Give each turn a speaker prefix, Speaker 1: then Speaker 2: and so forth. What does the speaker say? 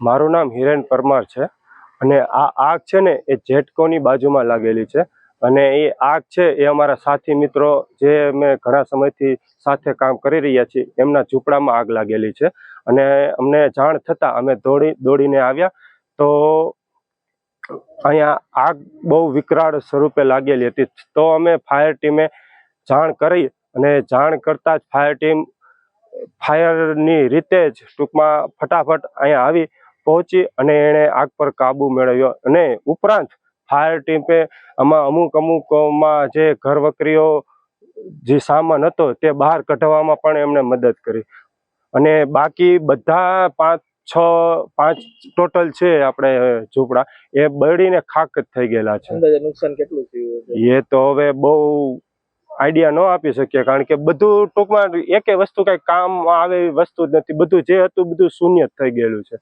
Speaker 1: મારું નામ હિરેન પરમાર છે અને આ આગ છે ને એ જેટકોની બાજુમાં લાગેલી છે અને એ આગ છે એ અમારા સાથી મિત્રો જે અમે ઘણા સમયથી સાથે કામ કરી રહ્યા છીએ, એમના ઝૂંપડામાં આગ લાગેલી છે. અને અમને જાણ થતાં અમે દોડી, દોડીને આવ્યા તો અહીંયા આગ બહુ વિકરાળ સ્વરૂપે લાગેલી હતી. તો અમે ફાયર ટીમે જાણ કરી અને જાણ કરતાં જ ફાયર ટીમ ફાયરની રીતે જ ટૂંકમાં ફટાફટ અહીંયા આવી પહોંચી અને એણે આગ પર કાબુ મેળવ્યો અને ઉપરાંત ફાયર ટીમે આમાં અમુક અમુકમાં જે ઘરવકરીઓ જે સામાન હતો તે બહાર કઢાવવામાં પણ એમણે મદદ કરી. અને બાકી બધા પાંચ છ પાંચ ટોટલ છે આપણે ઝૂંપડા એ બળીને ખાક જ થઈ ગયેલા છે.
Speaker 2: નુકસાન કેટલું થયું
Speaker 1: એ તો હવે બહુ આઈડિયા ન આપી શકીએ કારણ કે બધું ટૂંકમાં એકે વસ્તુ કઈ કામ આવે એવી વસ્તુ જ નથી. બધું જે હતું બધું શૂન્ય જ થઈ ગયેલું છે.